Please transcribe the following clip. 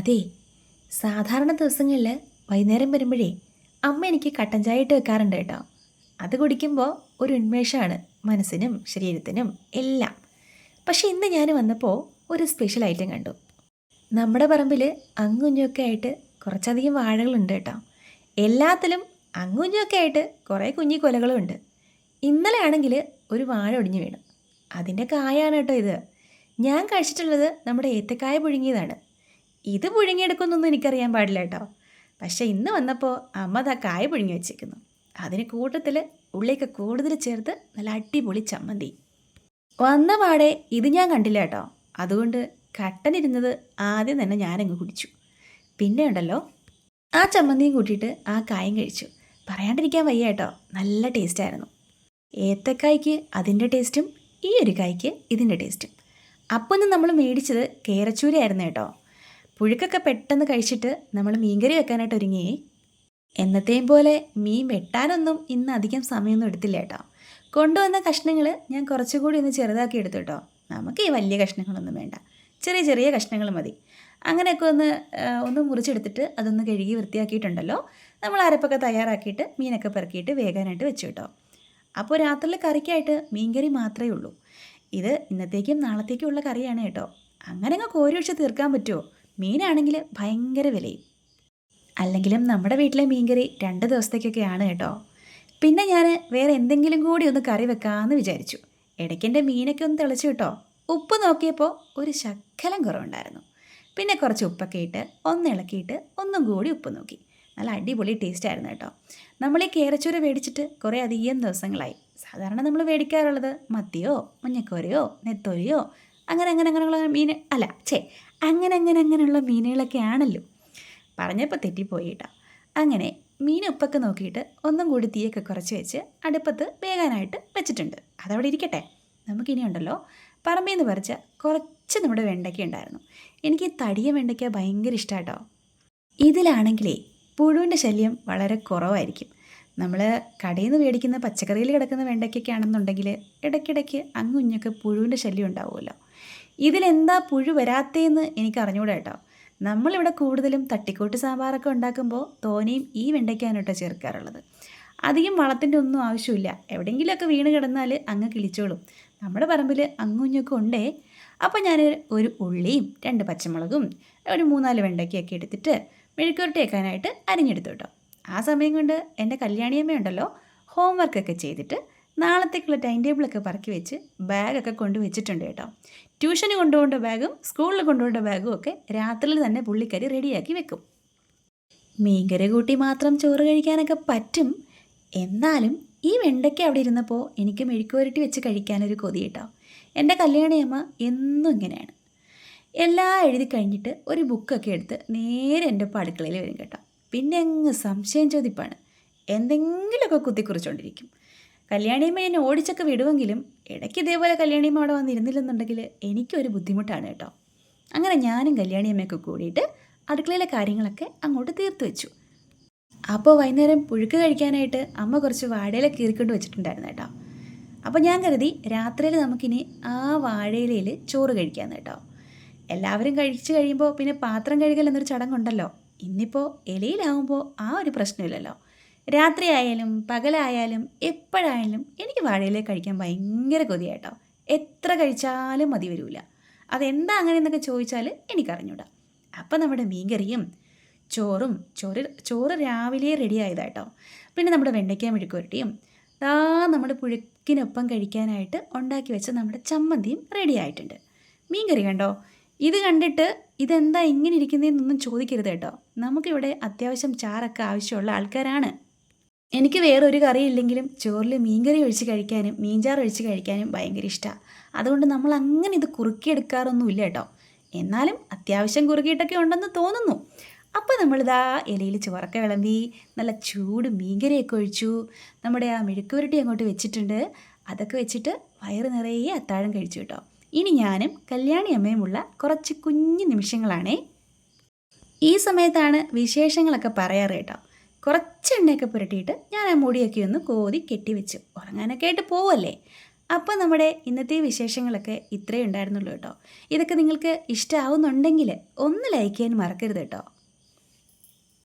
അതെ സാധാരണ ദിവസങ്ങളിൽ വൈകുന്നേരം വരുമ്പോഴേ അമ്മ എനിക്ക് കട്ടൻ ചായ ഇട്ട് വെക്കാറുണ്ട് കേട്ടോ. അത് കുടിക്കുമ്പോൾ ഒരു ഉന്മേഷമാണ് മനസ്സിനും ശരീരത്തിനും എല്ലാം. പക്ഷെ ഇന്ന് ഞാൻ വന്നപ്പോൾ ഒരു സ്പെഷ്യൽ ഐറ്റം കണ്ടു. നമ്മുടെ പറമ്പിൽ അങ്ങുഞ്ഞൊക്കെ ആയിട്ട് കുറച്ചധികം വാഴകളുണ്ട് കേട്ടോ. എല്ലാത്തിലും അങ്ങുഞ്ഞൊക്കെ ആയിട്ട് കുറേ കുഞ്ഞി കൊലകളും ഉണ്ട് ഇന്നലെ ആണെങ്കിൽ ഒരു വാഴ ഒടിഞ്ഞു വീണു. അതിന്റെ കായാണ് കേട്ടോ ഇത്. ഞാൻ കഴിച്ചിട്ടുള്ളത് നമ്മുടെ ഏത്തക്കായ പുഴുങ്ങിയതാണ്. ഇത് പുഴുങ്ങിയെടുക്കുന്നൊന്നും എനിക്കറിയാൻ പാടില്ല കേട്ടോ. പക്ഷേ ഇന്ന് വന്നപ്പോൾ അമ്മ ദാ കായ പുഴുങ്ങി വെച്ചേക്കുന്നു. അതിന് കൂട്ടത്തിൽ ഉള്ളിയൊക്കെ കൂടുതൽ ചേർത്ത് നല്ല അടിപൊളി ചമ്മന്തി. വന്ന പാടെ ഇത് ഞാൻ കണ്ടില്ല കേട്ടോ. അതുകൊണ്ട് കട്ടനിരുന്നത് ആദ്യം തന്നെ ഞാനങ്ങ് കുടിച്ചു. പിന്നെ ഉണ്ടല്ലോ ആ ചമ്മന്തിയും കൂട്ടിയിട്ട് ആ കായം കഴിച്ചു. പറയാണ്ടിരിക്കാൻ വയ്യ കേട്ടോ നല്ല ടേസ്റ്റായിരുന്നു ഏത്തക്കായ്ക്ക് അതിന്റെ ടേസ്റ്റും ഈ ഒരു കായ്ക്ക് ഇതിന്റെ ടേസ്റ്റും അപ്പൊന്ന് നമ്മൾ മേടിച്ചത് കേരച്ചൂരയായിരുന്നു കേട്ടോ. പുഴുക്കൊക്കെ പെട്ടെന്ന് കഴിച്ചിട്ട് നമ്മൾ മീൻകറി വെക്കാനായിട്ട് ഒരുങ്ങിയേ എന്നത്തെയും പോലെ മീൻ വെട്ടാനൊന്നും ഇന്ന് അധികം സമയമൊന്നും എടുത്തില്ല കേട്ടോ. കൊണ്ടുവന്ന കഷ്ണങ്ങൾ ഞാൻ കുറച്ചുകൂടി ഒന്ന് ചെറുതാക്കി എടുത്തു കേട്ടോ. നമുക്ക് ഈ വലിയ കഷ്ണങ്ങളൊന്നും വേണ്ട. ചെറിയ ചെറിയ കഷ്ണങ്ങൾ മതി. അങ്ങനെയൊക്കെ ഒന്ന് ഒന്ന് മുറിച്ചെടുത്തിട്ട് അതൊന്ന് കഴുകി വൃത്തിയാക്കിയിട്ടുണ്ടല്ലോ. നമ്മൾ അരപ്പൊക്കെ തയ്യാറാക്കിയിട്ട് മീനൊക്കെ പെറുക്കിയിട്ട് വേകാനായിട്ട് വെച്ചു കേട്ടോ. അപ്പോൾ രാത്രിയിൽ കറിക്കായിട്ട് മീൻകറി മാത്രമേ ഉള്ളൂ. ഇത് ഇന്നത്തേക്കും നാളത്തേക്കും ഉള്ള കറിയാണ് കേട്ടോ. അങ്ങനെ അങ്ങ് കോരി ഒഴിച്ച് തീർക്കാൻ പറ്റുമോ? മീനാണെങ്കിൽ ഭയങ്കര വിലയും. അല്ലെങ്കിലും നമ്മുടെ വീട്ടിലെ മീൻകറി രണ്ട് ദിവസത്തേക്കൊക്കെയാണ് കേട്ടോ. പിന്നെ ഞാൻ വേറെ എന്തെങ്കിലും കൂടി ഒന്ന് കറി വെക്കാമെന്ന് വിചാരിച്ചു. ഇടയ്ക്കെന്റെ മീനൊക്കെ ഒന്ന് തിളച്ചു കേട്ടോ. ഉപ്പ് നോക്കിയപ്പോൾ ഒരു ശക്കലം കുറവുണ്ടായിരുന്നു. പിന്നെ കുറച്ച് ഉപ്പൊക്കെ ഇട്ട് ഒന്ന് ഇളക്കിയിട്ട് ഒന്നും കൂടി ഉപ്പ് നോക്കി. നല്ല അടിപൊളി ടേസ്റ്റ് ആയിരുന്നു കേട്ടോ. നമ്മൾ ഈ കേരച്ചൂര മേടിച്ചിട്ട് കുറേ അധികം ദിവസങ്ങളായി. സാധാരണ നമ്മൾ മേടിക്കാറുള്ളത് മത്തിയോ മഞ്ഞക്കോരയോ നെത്തോലിയോ അങ്ങനെ അങ്ങനെ അങ്ങനെയുള്ള മീൻ അല്ല ഛേ അങ്ങനെ അങ്ങനെ അങ്ങനെയുള്ള മീനുകളൊക്കെ ആണല്ലോ. പറഞ്ഞപ്പോൾ തെറ്റിപ്പോയി കേട്ടോ. അങ്ങനെ മീൻ ഉപ്പൊക്കെ നോക്കിയിട്ട് ഒന്നും കൂടി തീയൊക്കെ കുറച്ച് വെച്ച് അടുപ്പത്ത് വേകാനായിട്ട് വെച്ചിട്ടുണ്ട്. അതവിടെ ഇരിക്കട്ടെ. നമുക്കിനി ഉണ്ടല്ലോ. നിന്ന് പറിച്ച കുറച്ച് നമ്മുടെ വെണ്ടയ്ക്ക ഉണ്ടായിരുന്നു. എനിക്ക് ഈ തടിയ വെണ്ടയ്ക്ക ഭയങ്കര ഇഷ്ടമാട്ടോ ഇതിലാണെങ്കിലേ പുഴുവിന്റെ ശല്യം വളരെ കുറവായിരിക്കും. നമ്മൾ കടയിൽ നിന്ന് മേടിക്കുന്ന പച്ചക്കറിയിൽ കിടക്കുന്ന വെണ്ടയ്ക്കൊക്കെ ആണെന്നുണ്ടെങ്കിൽ ഇടയ്ക്കിടയ്ക്ക് അങ്ങുഞ്ഞൊക്കെ പുഴുവിന്റെ ശല്യം ഉണ്ടാവുമല്ലോ. ഇതിലെന്താ പുഴു വരാത്തേന്ന് എനിക്ക് അറിഞ്ഞൂടെ കേട്ടോ. നമ്മളിവിടെ കൂടുതലും തട്ടിക്കൂട്ട് സാമ്പാറൊക്കെ ഉണ്ടാക്കുമ്പോൾ തോനയും ഈ വെണ്ടയ്ക്കാണ് കേട്ടോ ചേർക്കാറുള്ളത്. അധികം വളത്തിന്റെ ഒന്നും ആവശ്യമില്ല. എവിടെയെങ്കിലുമൊക്കെ വീണ് കിടന്നാൽ അങ്ങ് കിളിച്ചോളും. നമ്മുടെ പറമ്പിൽ അങ്ങുഞ്ഞൊക്കെ ഉണ്ടേ. അപ്പോൾ ഞാൻ ഒരു ഉള്ളിയും രണ്ട് പച്ചമുളകും ഒരു മൂന്നാൽ വെണ്ടയ്ക്കൊക്കെ എടുത്തിട്ട് മെഴുക്കുരുട്ടി വെക്കാനായിട്ട് അരിഞ്ഞെടുത്തു കേട്ടോ. ആ സമയം കൊണ്ട് എന്റെ കല്യാണിയമ്മ ഉണ്ടല്ലോ ഹോംവർക്കൊക്കെ ചെയ്തിട്ട് നാളത്തേക്കുള്ള ടൈം ടേബിളൊക്കെ പറക്കി വെച്ച് ബാഗൊക്കെ കൊണ്ടു വെച്ചിട്ടുണ്ട് കേട്ടോ. ട്യൂഷന് കൊണ്ടുപോകേണ്ട ബാഗും സ്കൂളിൽ കൊണ്ടുപോകേണ്ട ബാഗും ഒക്കെ രാത്രിയിൽ തന്നെ പുള്ളിക്കരി റെഡിയാക്കി വെക്കും. മീൻകറി കൂട്ടി മാത്രം ചോറ് കഴിക്കാനൊക്കെ പറ്റും. എന്നാലും ഈ വെണ്ടയ്ക്ക അവിടെ ഇരുന്നപ്പോൾ എനിക്ക് മെഴുക്കുവരട്ടി വെച്ച് കഴിക്കാനൊരു കൊതി കേട്ടോ. എന്റെ കല്യാണിയമ്മ എന്നും ഇങ്ങനെയാണ്. എല്ലാം എഴുതി കഴിഞ്ഞിട്ട് ഒരു ബുക്കൊക്കെ എടുത്ത് നേരെ എന്റെ അടുക്കളയിൽ വരും കേട്ടോ. പിന്നെ അങ്ങ് സംശയം ചോദിപ്പാണ്. എന്തെങ്കിലുമൊക്കെ കുത്തിക്കുറിച്ചുകൊണ്ടിരിക്കും കല്യാണിയമ്മ എന്നെ ഓടിച്ചൊക്കെ വിടുമെങ്കിലും ഇടയ്ക്ക് ഇതേപോലെ കല്യാണിയമ്മ അവിടെ വന്നിരുന്നില്ലെന്നുണ്ടെങ്കിൽ എനിക്കൊരു ബുദ്ധിമുട്ടാണ് കേട്ടോ. അങ്ങനെ ഞാനും കല്യാണിയമ്മയൊക്കെ കൂടിയിട്ട് അടുക്കളയിലെ കാര്യങ്ങളൊക്കെ അങ്ങോട്ട് തീർത്തു വെച്ചു. അപ്പോൾ വൈകുന്നേരം പുഴുക്ക് കഴിക്കാനായിട്ട് അമ്മ കുറച്ച് വാഴയില കീറിക്കൊണ്ട് വെച്ചിട്ടുണ്ടായിരുന്നു കേട്ടോ. അപ്പോൾ ഞാൻ കരുതി രാത്രിയിൽ നമുക്കിനി ആ വാഴയിലയിൽ ചോറ് കഴിക്കാമെന്ന് കേട്ടോ. എല്ലാവരും കഴിച്ച് കഴിയുമ്പോൾ പിന്നെ പാത്രം കഴുകൽ എന്നൊരു ചടങ്ങുണ്ടല്ലോ. ഇന്നിപ്പോൾ ഇലയിലാവുമ്പോൾ ആ ഒരു പ്രശ്നമില്ലല്ലോ. രാത്രി ആയാലും പകലായാലും എപ്പോഴായാലും എനിക്ക് വാഴയില കഴിക്കാൻ ഭയങ്കര കൊതിയായിട്ടോ എത്ര കഴിച്ചാലും മതി വരില്ല അതെന്താ അങ്ങനെ എന്നൊക്കെ ചോദിച്ചാൽ എനിക്കറിഞ്ഞൂടാ. അപ്പം നമ്മുടെ മീൻകറിയും ചോറും ചോറ് ചോറ് രാവിലെ റെഡി ആയതാട്ടോ പിന്നെ നമ്മുടെ വെണ്ടയ്ക്ക മെഴുക്കുരട്ടിയും ദാ നമ്മുടെ പുഴുക്കിനൊപ്പം കഴിക്കാനായിട്ട് ഉണ്ടാക്കി വെച്ച നമ്മുടെ ചമ്മന്തിയും റെഡി ആയിട്ടുണ്ട്. മീൻകറി കണ്ടോ? ഇത് കണ്ടിട്ട് ഇതെന്താ ഇങ്ങനെ ഇരിക്കുന്നതെന്നൊന്നും ചോദിക്കരുത് കേട്ടോ നമുക്കിവിടെ അത്യാവശ്യം ചാറൊക്കെ ആവശ്യമുള്ള ആൾക്കാരാണ്. എനിക്ക് വേറൊരു കറി ഇല്ലെങ്കിലും ചോറിൽ മീൻകറി ഒഴിച്ച് കഴിക്കാനും മീൻചാർ ഒഴിച്ച് കഴിക്കാനും ഭയങ്കര ഇഷ്ടമാണ് അതുകൊണ്ട് നമ്മൾ അങ്ങനെ ഇത് കുറുക്കിയെടുക്കാറൊന്നുമില്ല കേട്ടോ. എന്നാലും അത്യാവശ്യം കുറുക്കിയിട്ടൊക്കെ ഉണ്ടെന്ന് തോന്നുന്നു. അപ്പോൾ നമ്മളിതാ ഇലയിൽ ചോറൊക്കെ വിളമ്പി നല്ല ചൂട് മീൻകറിയൊക്കെ ഒഴിച്ചു. നമ്മുടെ ആ മെഴുക്കുവരട്ടി അങ്ങോട്ട് വെച്ചിട്ടുണ്ട്. അതൊക്കെ വെച്ചിട്ട് വയറ് നിറയെ അത്താഴം കഴിച്ചു കേട്ടോ. ഇനി ഞാനും കല്യാണി അമ്മയുമുള്ള കുറച്ച് കുഞ്ഞു നിമിഷങ്ങളാണേ. ഈ സമയത്താണ് വിശേഷങ്ങളൊക്കെ പറയാറ് കേട്ടോ. കുറച്ച് എണ്ണയൊക്കെ പുരട്ടിയിട്ട് ഞാൻ ആ മുടിയൊക്കെ ഒന്ന് കോതി കെട്ടിവെച്ചു ഉറങ്ങാനൊക്കെ ആയിട്ട് പോവല്ലേ? അപ്പോൾ നമ്മുടെ ഇന്നത്തെ വിശേഷങ്ങളൊക്കെ ഇത്രയേ ഉണ്ടായിരുന്നുള്ളൂ കേട്ടോ. ഇതൊക്കെ നിങ്ങൾക്ക് ഇഷ്ടമാവുന്നുണ്ടെങ്കിൽ ഒന്ന് ലൈക്ക് ചെയ്യാൻ മറക്കരുത് കേട്ടോ.